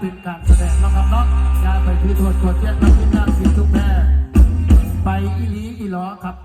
เป็นการแสดงนะครับเนาะอย่าไปถือโทษโกวเจ็บยดกับทีมงานทีมทุกแม่ไปอีหลีอีหลอครับ